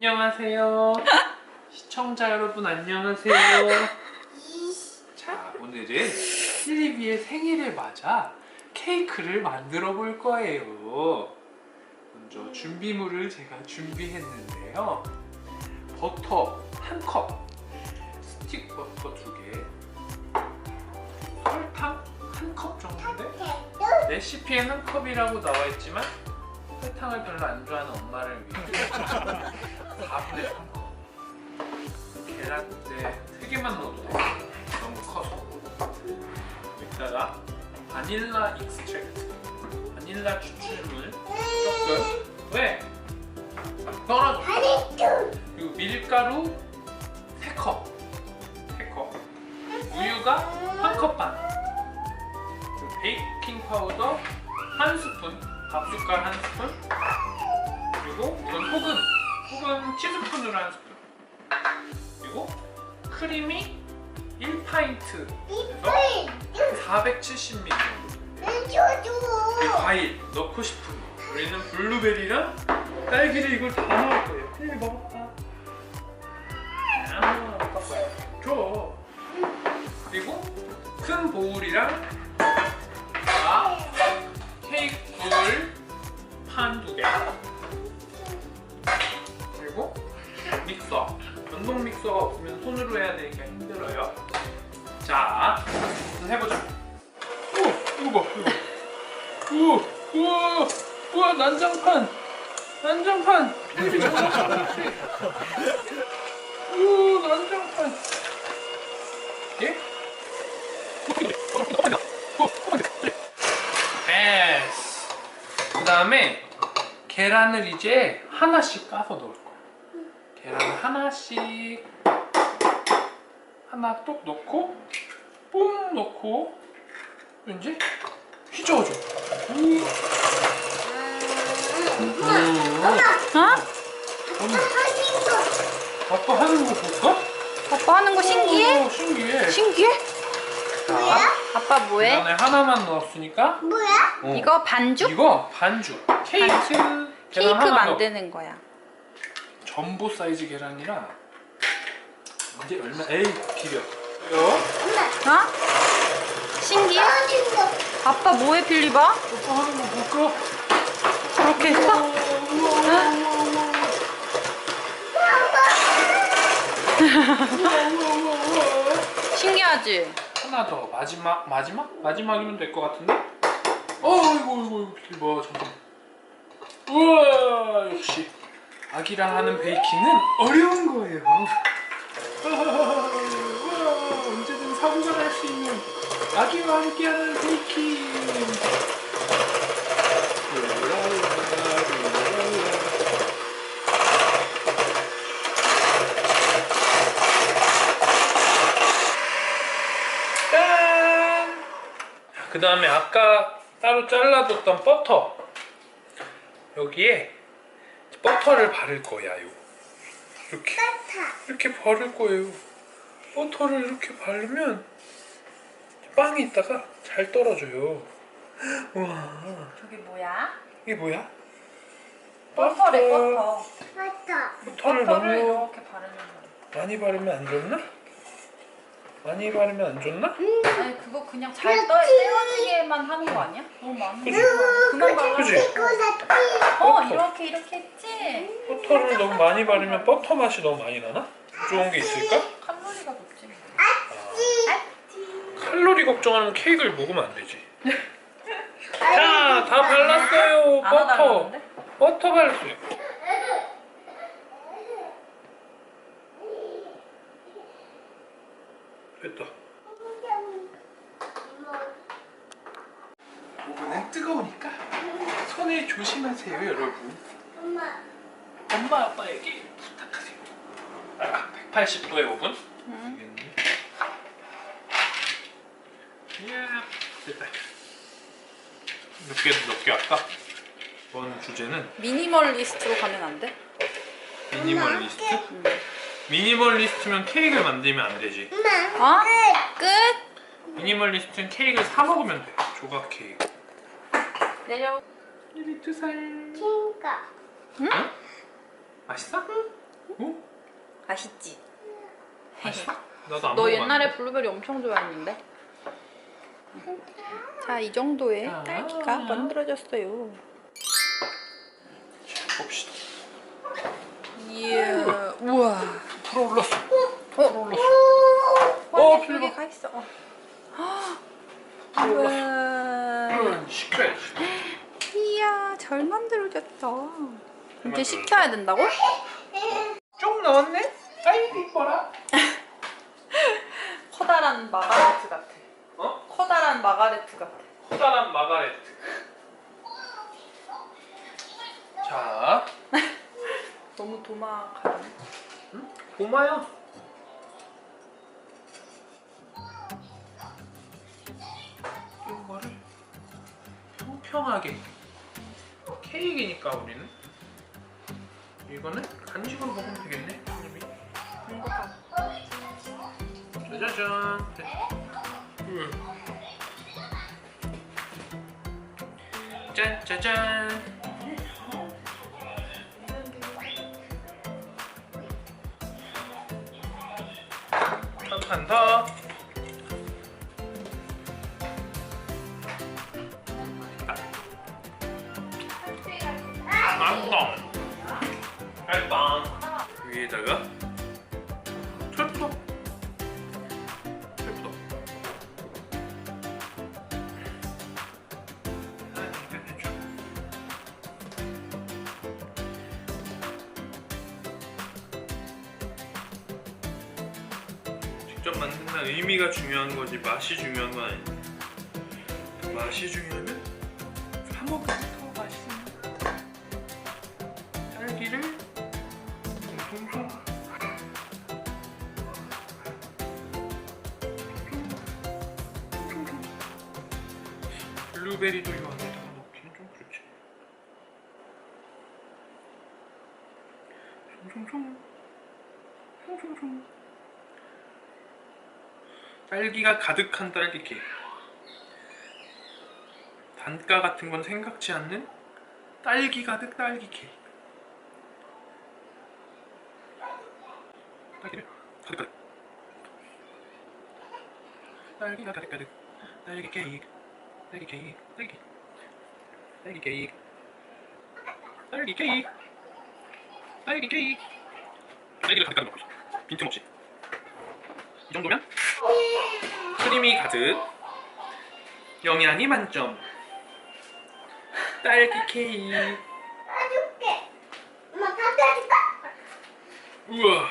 안녕하세요. 시청자 여러분 안녕하세요. 자, 오늘은 실리비의 생일을 맞아 케이크를 만들어 볼 거예요. 먼저 준비물을 제가 준비했는데요. 버터 한 컵, 스틱 버터 두 개, 설탕 한 컵 정도인데 레시피에 한 컵이라고 나와 있지만 설탕을 별로 안 좋아하는 엄마를 위해 4분의 3컵 계란인데 3개만 넣어도 돼. 너무 커서. 여기다가 바닐라 익스트랙트. 바닐라 추출물. 조금 왜? 떨어져. 그리고 밀가루 3컵. 3컵. 우유가 1컵 반. 그리고 베이킹 파우더 한 스푼. 밥숟갈 한 스푼. 그리고 이건 소금 소금 티스푼으로 한 스푼. 그리고 크림이 1파인트. 그래서 470ml 그리고 과일 넣고 싶은 거. 우리는 블루베리랑 딸기를 이걸 다 넣을 거예요. 크림이 먹었다 아 줘. 그리고 큰 보울이랑 난장판. 난장판. 장난감. 우와, 난장판. 예? 됐어. 그 다음에 계란을 이제 하나씩 까서 넣을 거야. 계란 하나씩 하나 똑 넣고 뽕 넣고 이제 휘저어줘. 하는 거 볼까? 아빠 하는 거 신기해? 오, 신기해. 신기해? 자, 아빠 뭐해? 이번에 하나만 넣었으니까 어. 이거 반죽? 이거 반죽 케이크 계란 케이크 하나. 만드는 거야. 전보 사이즈 계란이라 이제 얼마 에이 비벼 요 어? 신기해? 아빠 뭐해 빌리바? 오빠 하는 거 볼까? 저렇게 했어? 신기하지? 하나 더. 마지막 마지막? 마지막이면 될 것 같은데? 어 이거 이거 비벼 잠깐 우와 역시. 아기랑 하는 베이킹은 어려운 거예요. 우와 언제든 사고가 날 수 있는 아기와 함께하는 베이킹 그 다음에 아까 따로 잘라뒀던 버터 여기에 버터를 바를 거야 요 이렇게 이렇게 바를 거예요 버터를 이렇게 바르면 빵이 있다가 잘 떨어져요 우와 저게 뭐야? 이게 뭐야? 버터래 버터. 버터를 버터를 너무 이렇게 바르는 거. 많이 바르면 안 좋나? 많이 바르면 안 좋나? 아니 그거 그냥 잘 떠, 떼어지게만 하는 거 아니야? 너무 많은 거 아니야? 그만 발라. 그지? 어 이렇게 이렇게 했지? 버터를 너무 많이 바르면 버터 맛이 너무 많이 나나? 좋은 게 있을까? 칼로리가 높지. 칼로리 걱정하면 케이크를 먹으면 안 되지. 자, 다 발랐어요. 안 버터. 버터 발랐어요. 됐다. 오븐은 뜨거우니까 손을 조심하세요, 여러분. 엄마 아빠에게 부탁하세요. 아, 180도의 오븐. 응. 이야, 됐다. 몇개 몇개 할까? 이번 주제는 미니멀리스트로 가면 안 돼? 미니멀리스트. 미니멀리스트면 케이크를 만들면 안 되지. 어? 끝? 미니멀리스트는 케이크를 사 먹으면 돼. 조각 케이크. 내려. 이리 두 살. 친가 응? 맛있어? 어? 맛있지? 맛있어? 나도 안 너 먹어봤는데. 옛날에 블루베리 엄청 좋아했는데? 자, 이 정도의 자. 딸기가 만들어졌어요. 봅시다. 이야, 우와. 불어 올랐어. 어? 불어올랐어. 와, 어, 여기 필요 가 있어. 어. 불어 올랐어. 우와. 응, 시켜야지. 이야, 잘 만들어졌다. 만들어졌다. 식혀야 된다고? 좀 나왔네? 아이고 이뻐라. 커다란 마가레트 같아. 어? 커다란 마가레트 같아. 커다란 마가레트. 자, 너무 도마가네. 고마요. 이거를 평평하게 케이크니까 우리는 이거는 간식으로 먹으면 되겠네. 행복하다. 짜자잔. 음. 짠짜잔. 더. 빵빵. 빵빵. 위에다가 직접 만든다는 의미가 중요한 거지 맛이 중요한 건 아니야. 맛이 중요하면 사 먹으면 더 맛있는 딸기를 송송송 블루베리도 이 안에다가 넣기는 좀 그렇지. 송송송 송송송 딸기가 가득한 딸기 케이크. 단가 같은 건 생각지 않는 딸기 가득 딸기 케이크. 딸기를 가득 가득. 딸기가 가득 가득. 딸기 케이크. 딸기 케이크. 딸기. 딸기 케이크. 딸기 케이크. 딸기 케이크. 딸기를 가득 가득 넣고 빈틈없이. 이 정도면 크림이 가득. 영양이 만점. 딸기 케이크. 엄마 줄까? 우와.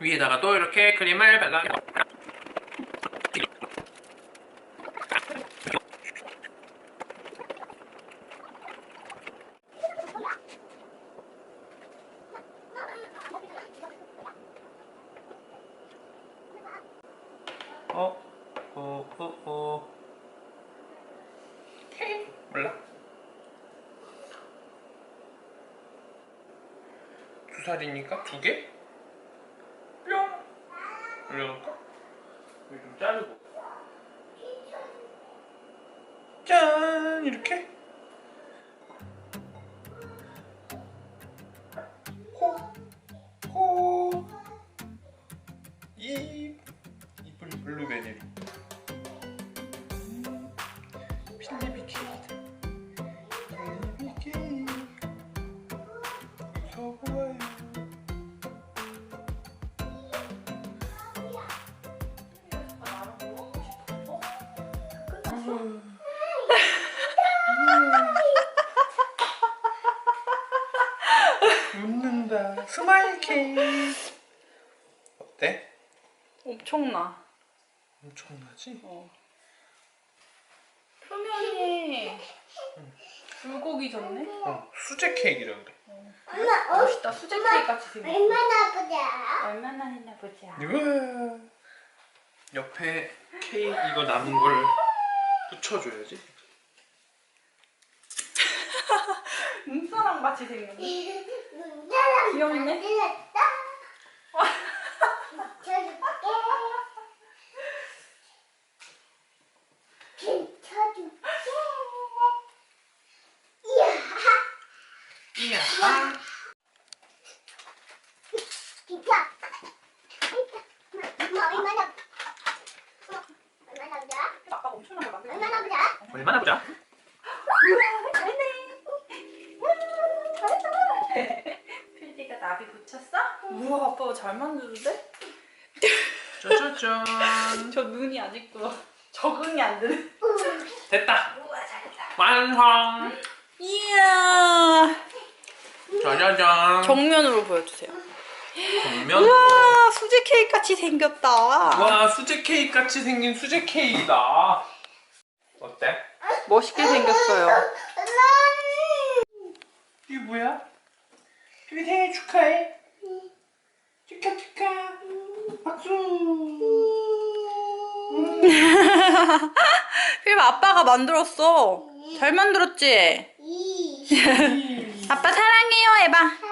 위에다가 또 이렇게 크림을 발라 어? 어? 어? 어? 몰라 두 살이니까 두 개? 뿅! 올려놓을까? 여기 좀 자르고 짠! 이렇게 웃는다 스마일 케이크 어때? 엄청나. 엄청나지? 어. 표면이 불고기 졌네? 어 수제 케이크라 그래 엄마, 어? 멋있다. 수제 케이크 같이 생겼어. 얼마나 보자. 얼마나 했나 보자. 우와 옆에 케이크 이거 남은 걸 붙여줘야지 눈사람 같이 생겼네. 눈사람 귀엽네. 만들었다. 붙여줄게. 붙여줄게. 아. 얼마나 보자? 얼마나 보자? 필디가 나비 붙였어? 우와 아빠 잘 만드는데? 짜자잔 저 눈이 아직도 적응이 안 되는 됐다 우와 잘했다 완성 이야 짜자잔. 정면으로 보여주세요. 정면. 우와 수제 케이크 같이 생겼다. 와 수제 케이크 같이 생긴 수제 케이크다. 어때? 멋있게 생겼어요. 이게 뭐야? 필리 생일 축하해. 축하 축하. 박수. 필 아빠가 만들었어. 잘 만들었지? 이. 아빠 사 랑해요 해봐.